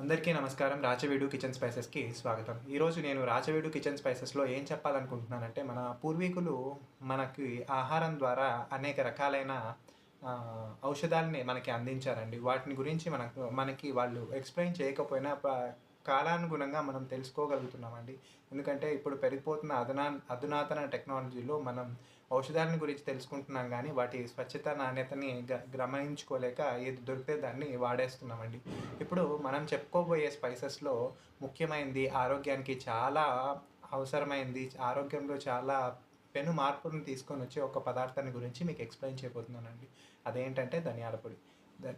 అందరికీ నమస్కారం. రాచవీడు కిచెన్ స్పైసెస్కి స్వాగతం. ఈరోజు నేను రాచవీడు కిచెన్ స్పైసెస్లో ఏం చెప్పాలనుకుంటున్నానంటే మన పూర్వీకులు మనకి ఆహారం ద్వారా అనేక రకాలైన ఔషధాలని మనకి అందించారండి. వాటిని గురించి మనకు మనకి వాళ్ళు ఎక్స్ప్లెయిన్ చేయకపోయినా కాలానుగుణంగా మనం తెలుసుకోగలుగుతున్నామండి. ఎందుకంటే ఇప్పుడు పెరిగిపోతున్న అధునా అధునాతన టెక్నాలజీలో మనం ఔషధాలను గురించి తెలుసుకుంటున్నాం కానీ వాటి స్వచ్ఛత నాణ్యతని గ- గమనించుకోలేక ఏది దొరికితే దాన్ని వాడేస్తున్నామండి. ఇప్పుడు మనం చెప్పుకోబోయే స్పైసెస్లో ముఖ్యమైనది ఆరోగ్యానికి చాలా అవసరమైంది. ఆరోగ్యంలో చాలా పెను మార్పులను తీసుకొని వచ్చే ఒక పదార్థాన్ని గురించి మీకు ఎక్స్ప్లెయిన్ చేయబోతున్నానండి. అదేంటంటే ధనియాల పొడి.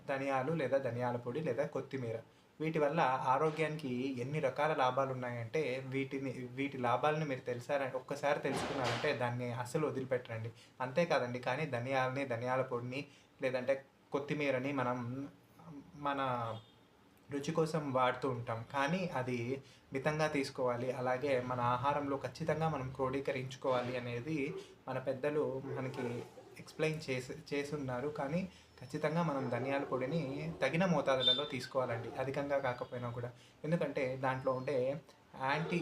ధనియాలు లేదా ధనియాల పొడి లేదా కొత్తిమీర. వీటి వల్ల ఆరోగ్యానికి ఎన్ని రకాల లాభాలు ఉన్నాయంటే వీటిని వీటి లాభాలను మీరు తెలిసారంటే ఒక్కసారి తెలుసుకున్నారంటే దాన్ని అసలు వదిలిపెట్టండి అంతేకాదండి కానీ ధనియాలని ధనియాల పొడిని లేదంటే కొత్తిమీరని మనం మన రుచి కోసం వాడుతూ ఉంటాం. కానీ అది మితంగా తీసుకోవాలి. అలాగే మన ఆహారంలో ఖచ్చితంగా మనం క్రోడీకరించుకోవాలి అనేది మన పెద్దలు మనకి ఎక్స్ప్లెయిన్ చేసి చేసున్నారు కానీ ఖచ్చితంగా మనం ధనియాల పొడిని తగిన మోతాదులలో తీసుకోవాలండి. అధికంగా కాకపోయినా కూడా. ఎందుకంటే దాంట్లో ఉండే యాంటీ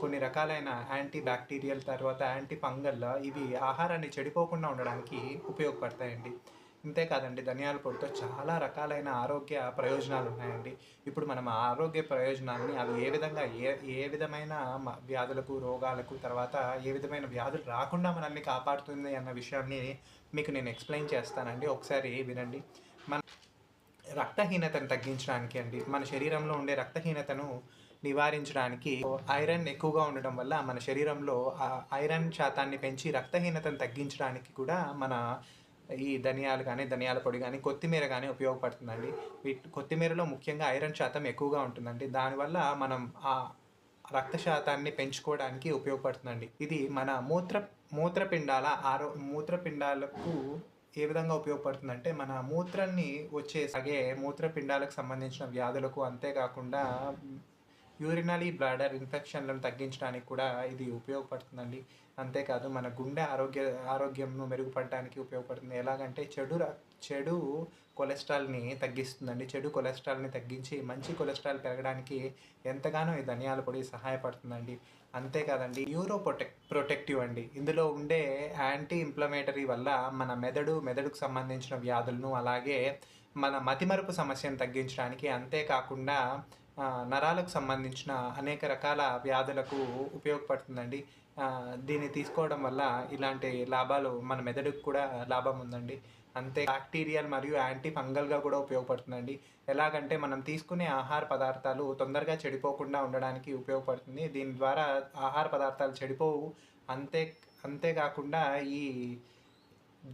కొన్ని రకాలైన యాంటీ బ్యాక్టీరియల్ తర్వాత యాంటీ ఫంగల్ ఇవి ఆహారాన్ని చెడిపోకుండా ఉండడానికి ఉపయోగపడతాయండి. అంతేకాదండి ధనియాల పొడితో చాలా రకాలైన ఆరోగ్య ప్రయోజనాలు ఉన్నాయండి ఇప్పుడు మనం ఆరోగ్య ప్రయోజనాలని అవి ఏ విధంగా ఏ ఏ విధమైన మ- వ్యాధులకు రోగాలకు తర్వాత ఏ విధమైన వ్యాధులు రాకుండా మనల్ని కాపాడుతుంది అన్న విషయాన్ని మీకు నేను ఎక్స్ప్లెయిన్ చేస్తానండి. ఒకసారి వినండి. మన రక్తహీనతను తగ్గించడానికి అండి మన శరీరంలో ఉండే రక్తహీనతను నివారించడానికి ఐరన్ ఎక్కువగా ఉండడం వల్ల మన శరీరంలో ఐరన్ శాతాన్ని పెంచి రక్తహీనతను తగ్గించడానికి కూడా మన ఈ ధనియాలు కానీ ధనియాల పొడి కానీ కొత్తిమీర కానీ ఉపయోగపడుతుందండి. వీటి కొత్తిమీరలో ముఖ్యంగా ఐరన్ శాతం ఎక్కువగా ఉంటుందండి. దానివల్ల మనం ఆ రక్త శాతాన్ని పెంచుకోవడానికి ఉపయోగపడుతుందండి. ఇది మన మూత్ర మూత్రపిండాల ఆరో మూత్రపిండాలకు ఏ విధంగా ఉపయోగపడుతుందంటే మన మూత్రాన్ని వచ్చే సగే మూత్రపిండాలకు సంబంధించిన వ్యాధులకు అంతేకాకుండా యూరినరీ బ్లాడర్ ఇన్ఫెక్షన్లను తగ్గించడానికి కూడా ఇది ఉపయోగపడుతుందండి. అంతేకాదు మన గుండె ఆరోగ్య ఆరోగ్యంను మెరుగుపడడానికి ఉపయోగపడుతుంది. ఎలాగంటే చెడు చెడు కొలెస్ట్రాల్ని తగ్గిస్తుందండి. చెడు కొలెస్ట్రాల్ని తగ్గించి మంచి కొలెస్ట్రాల్ పెరగడానికి ఎంతగానో ఈ ధనియాల పొడి సహాయపడుతుందండి. అంతేకాదండి యూరో ప్రొటెక్ ప్రొటెక్టివ్ అండి. ఇందులో ఉండే యాంటీ ఇంప్లమేటరీ వల్ల మన మెదడు మెదడుకు సంబంధించిన వ్యాధులను అలాగే మన మతిమరుపు సమస్యను తగ్గించడానికి అంతేకాకుండా నరాలకు సంబంధించిన అనేక రకాల వ్యాధులకు ఉపయోగపడుతుందండి. దీన్ని తీసుకోవడం వల్ల ఇలాంటి లాభాలు మన మెదడుకు కూడా లాభం ఉందండి. అంతే బ్యాక్టీరియల్ మరియు యాంటీ ఫంగల్గా కూడా ఉపయోగపడుతుందండి. ఎలాగంటే మనం తీసుకునే ఆహార పదార్థాలు తొందరగా చెడిపోకుండా ఉండడానికి ఉపయోగపడుతుంది. దీని ద్వారా ఆహార పదార్థాలు చెడిపోవు. అంతే అంతేకాకుండా ఈ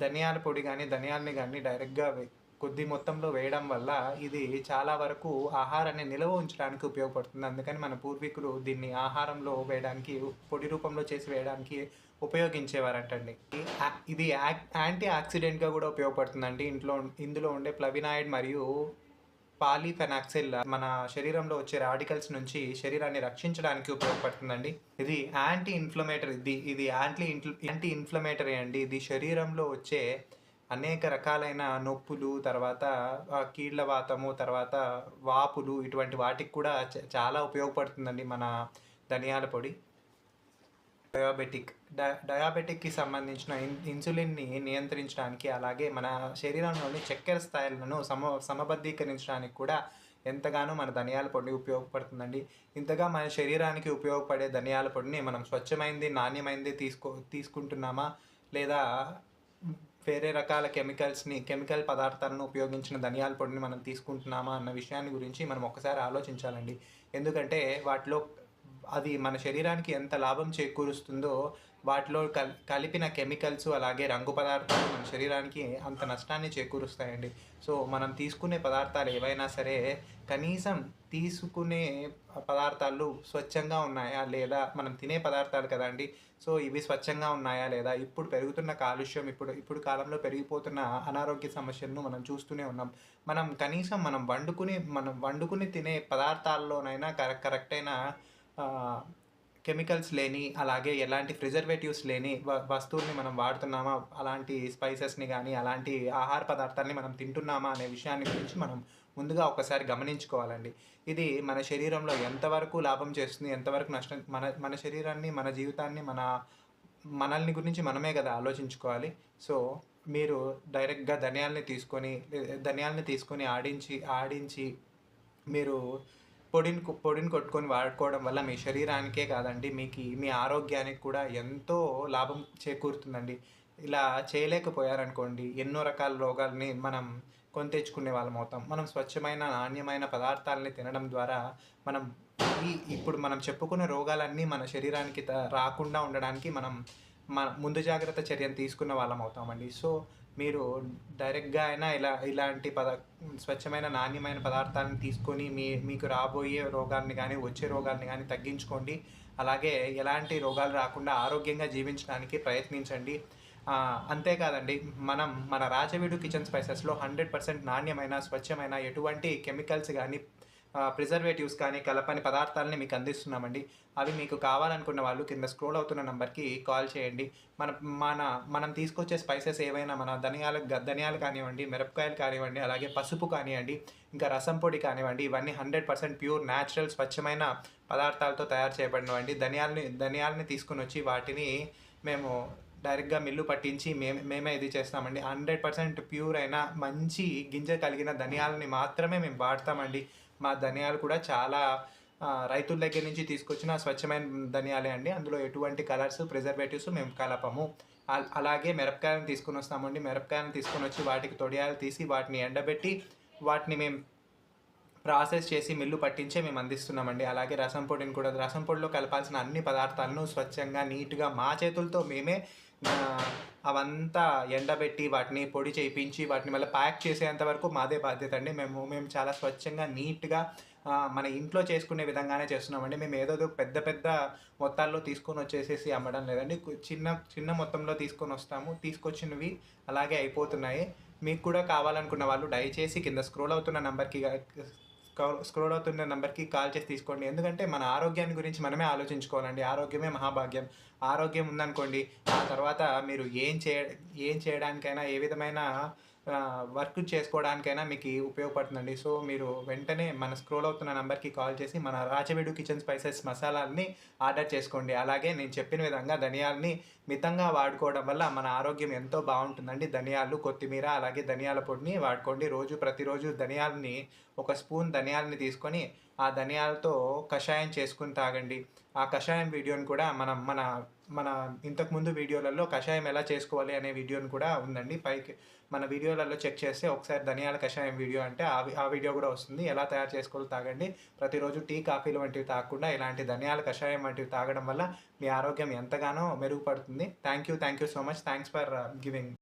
ధనియాల పొడి కానీ ధనియాలని కానీ డైరెక్ట్గా కొద్ది మొత్తంలో వేయడం వల్ల ఇది చాలా వరకు ఆహారాన్ని నిల్వ ఉంచడానికి ఉపయోగపడుతుంది. అందుకని మన పూర్వీకులు దీన్ని ఆహారంలో వేయడానికి పొడి రూపంలో చేసి వేయడానికి ఉపయోగించేవారంటండి. ఇది యాక్- యాంటీ ఆక్సిడెంట్గా కూడా ఉపయోగపడుతుందండి. ఇంట్లో ఇందులో ఉండే ప్లవినాయిడ్ మరియు పాలిఫెనాక్సిల్ మన శరీరంలో వచ్చే రాడికల్స్ నుంచి శరీరాన్ని రక్షించడానికి ఉపయోగపడుతుందండి. ఇది యాంటీ ఇన్ఫ్లమేటరీ ఇది ఇది యాంటీ యాంటీ ఇన్ఫ్లమేటరీ అండి. ఇది శరీరంలో వచ్చే అనేక రకాలైన నొప్పులు తర్వాత కీళ్ళ వాతము తర్వాత వాపులు ఇటువంటి వాటికి కూడా చాలా ఉపయోగపడుతుందండి మన ధనియాల పొడి. డయాబెటిక్ డయా డయాబెటిక్కి సంబంధించిన ఇన్ ఇన్సులిన్ని నియంత్రించడానికి అలాగే మన శరీరంలోని చక్కెర స్థాయిలను సమ సమబద్ధీకరించడానికి కూడా ఎంతగానో మన ధనియాల పొడి ఉపయోగపడుతుందండి. ఇంతగా మన శరీరానికి ఉపయోగపడే ధనియాల పొడిని మనం స్వచ్ఛమైంది నాణ్యమైనది తీసుకో తీసుకుంటున్నామా లేదా వేరే రకాల కెమికల్స్ని కెమికల్ పదార్థాలను ఉపయోగించిన ధనియాల పొడిని మనం తీసుకుంటున్నామా అన్న విషయాన్ని గురించి మనం ఒకసారి ఆలోచించాలండి. ఎందుకంటే వాటిలో అది మన శరీరానికి ఎంత లాభం చేకూరుస్తుందో వాటిలో కల్ కలిపిన కెమికల్స్ అలాగే రంగు పదార్థాలు మన శరీరానికి అంత నష్టాన్ని చేకూరుస్తాయండి. సో మనం తీసుకునే పదార్థాలు ఏవైనా సరే కనీసం తీసుకునే పదార్థాలు స్వచ్ఛంగా ఉన్నాయా లేదా మనం తినే పదార్థాలు కదండి. సో ఇవి స్వచ్ఛంగా ఉన్నాయా లేదా? ఇప్పుడు పెరుగుతున్న కాలుష్యం ఇప్పుడు ఇప్పుడు కాలంలో పెరిగిపోతున్న అనారోగ్య సమస్యలను మనం చూస్తూనే ఉన్నాం. మనం కనీసం మనం వండుకుని మనం వండుకుని తినే పదార్థాల్లోనైనా కరెక్ట్ కరెక్ట్ అయిన కెమికల్స్ లేని అలాగే ఎలాంటి ప్రిజర్వేటివ్స్ లేని వస్తువుల్ని మనం వాడుతున్నామా? అలాంటి స్పైసెస్ని కానీ అలాంటి ఆహార పదార్థాలని మనం తింటున్నామా అనే విషయాన్ని గురించి మనం ముందుగా ఒకసారి గమనించుకోవాలండి. ఇది మన శరీరంలో ఎంతవరకు లాభం చేస్తుంది ఎంతవరకు నష్టం మన మన శరీరాన్ని మన జీవితాన్ని మన మనల్ని గురించి మనమే కదా ఆలోచించుకోవాలి. సో మీరు డైరెక్ట్గా ధనియాల్ని తీసుకొని ధనియాల్ని తీసుకొని ఆడించి ఆడించి మీరు పొడిని పొడిని కొట్టుకొని వాడుకోవడం వల్ల మీ శరీరానికే కాదండి మీకు మీ ఆరోగ్యానికి కూడా ఎంతో లాభం చేకూరుతుందండి. ఇలా చేయలేకపోయారనుకోండి ఎన్నో రకాల రోగాల్ని మనం కొని తెచ్చుకునే వాళ్ళం అవుతాం. మనం స్వచ్ఛమైన నాణ్యమైన పదార్థాలని తినడం ద్వారా మనం ఈ ఇప్పుడు మనం చెప్పుకునే రోగాలన్నీ మన శరీరానికి త- రాకుండా ఉండడానికి మనం మన ముందు జాగ్రత్త చర్యను తీసుకున్న వాళ్ళం అవుతామండి. సో మీరు డైరెక్ట్గా అయినా ఇలా ఇలాంటి పద స్వచ్ఛమైన నాణ్యమైన పదార్థాలను తీసుకొని మీ మీకు రాబోయే రోగాన్ని కానీ వచ్చే రోగాన్ని కానీ తగ్గించుకోండి. అలాగే ఎలాంటి రోగాలు రాకుండా ఆరోగ్యంగా జీవించడానికి ప్రయత్నించండి. అంతేకాదండి మనం మన రాజవీడు కిచెన్ స్పైసెస్లో హండ్రెడ్ పర్సెంట్ నాణ్యమైన స్వచ్ఛమైన ఎటువంటి కెమికల్స్ కానీ ప్రిజర్వేటివ్స్ కానీ కలపని పదార్థాలని మీకు అందిస్తున్నామండి. అవి మీకు కావాలనుకున్న వాళ్ళు కింద స్క్రోల్ అవుతున్న నెంబర్కి కాల్ చేయండి. మన మన మనం తీసుకొచ్చే స్పైసెస్ ఏవైనా మన ధనియాలు ధనియాలు కానివ్వండి మిరపకాయలు కానివ్వండి అలాగే పసుపు కానివ్వండి ఇంకా రసం పొడి కానివ్వండి ఇవన్నీ హండ్రెడ్ పర్సెంట్ ప్యూర్ న్యాచురల్ స్వచ్ఛమైన పదార్థాలతో తయారు చేయబడినవండి. ధనియాలని ధనియాలని తీసుకుని వచ్చి వాటిని మేము డైరెక్ట్గా మిల్లు పట్టించి మేమే మేమే ఇది చేస్తామండి. హండ్రెడ్ పర్సెంట్ ప్యూర్ అయిన మంచి గింజ కలిగిన ధనియాలని మాత్రమే మేము వాడతామండి. మా ధనియాలు కూడా చాలా రైతుల దగ్గర నుంచి తీసుకొచ్చిన స్వచ్ఛమైన ధనియాలే అండి. అందులో ఎటువంటి కలర్స్ ప్రిజర్వేటివ్స్ మేము కలపము. అలాగే మిరపకాయలను తీసుకొని వస్తామండి. మిరపకాయలను తీసుకొని వచ్చి వాటికి తొడియాలు తీసి వాటిని ఎండబెట్టి వాటిని మేము ప్రాసెస్ చేసి మిల్లు పట్టించే మేము అందిస్తున్నామండి. అలాగే రసం పొడిని కూడా రసం పొడిలో కలపాల్సిన అన్ని పదార్థాలను స్వచ్ఛంగా నీట్గా మా చేతులతో మేమే అవంతా ఎండబెట్టి వాటిని పొడి చేయించి వాటిని మళ్ళీ ప్యాక్ చేసేంత వరకు మాదే బాధ్యత అండి. మేము మేము చాలా స్వచ్ఛంగా నీట్గా మన ఇంట్లో చేసుకునే విధంగానే చేస్తున్నామండి. మేము ఏదో పెద్ద పెద్ద మొత్తాల్లో తీసుకొని వచ్చేసేసి అమ్మడం లేదండి. చిన్న చిన్న మొత్తంలో తీసుకొని వస్తాము. తీసుకొచ్చినవి అలాగే అయిపోతున్నాయి. మీకు కూడా కావాలనుకున్న వాళ్ళు దయచేసి కింద స్క్రోల్ అవుతున్న నెంబర్కి స్క్రోల్ అవుతున్న నెంబర్కి కాల్ చేసి తీసుకోండి. ఎందుకంటే మన ఆరోగ్యాన్ని గురించి మనమే ఆలోచించుకోవాలండి. ఆరోగ్యమే మహాభాగ్యం. ఆరోగ్యం ఉందనుకోండి ఆ తర్వాత మీరు ఏం చేయ ఏం చేయడానికైనా ఏ విధమైన వర్క్ చేసుకోవడానికైనా మీకు ఉపయోగపడుతుందండి. సో మీరు వెంటనే మన స్క్రోల్ అవుతున్న నెంబర్కి కాల్ చేసి మన రాచవీడు కిచెన్ స్పైసెస్ మసాలాల్ని ఆర్డర్ చేసుకోండి. అలాగే నేను చెప్పిన విధంగా ధనియాల్ని మితంగా వాడుకోవడం వల్ల మన ఆరోగ్యం ఎంతో బాగుంటుందండి. ధనియాలు కొత్తిమీర అలాగే ధనియాల పొడిని వాడుకోండి. రోజు ప్రతిరోజు ధనియాలని ఒక స్పూన్ ధనియాలని తీసుకొని ఆ ధనియాలతో కషాయం చేసుకుని తాగండి. ఆ కషాయం వీడియోని కూడా మనం మన మన ఇంతకుముందు వీడియోలలో కషాయం ఎలా చేసుకోవాలి అనే వీడియోని కూడా ఉందండి. పైకి మన వీడియోలలో చెక్ చేస్తే ఒకసారి ధనియాల కషాయం వీడియో అంటే ఆ ఆ వీడియో కూడా వస్తుంది. ఎలా తయారు చేసుకోవాలి తాగండి. ప్రతిరోజు టీ కాఫీలు వంటివి తాగకుండా ఇలాంటి ధనియాల కషాయం వంటివి తాగడం వల్ల మీ ఆరోగ్యం ఎంతగానో మెరుగుపడుతుంది. Thank you thank you so much. Thanks for giving.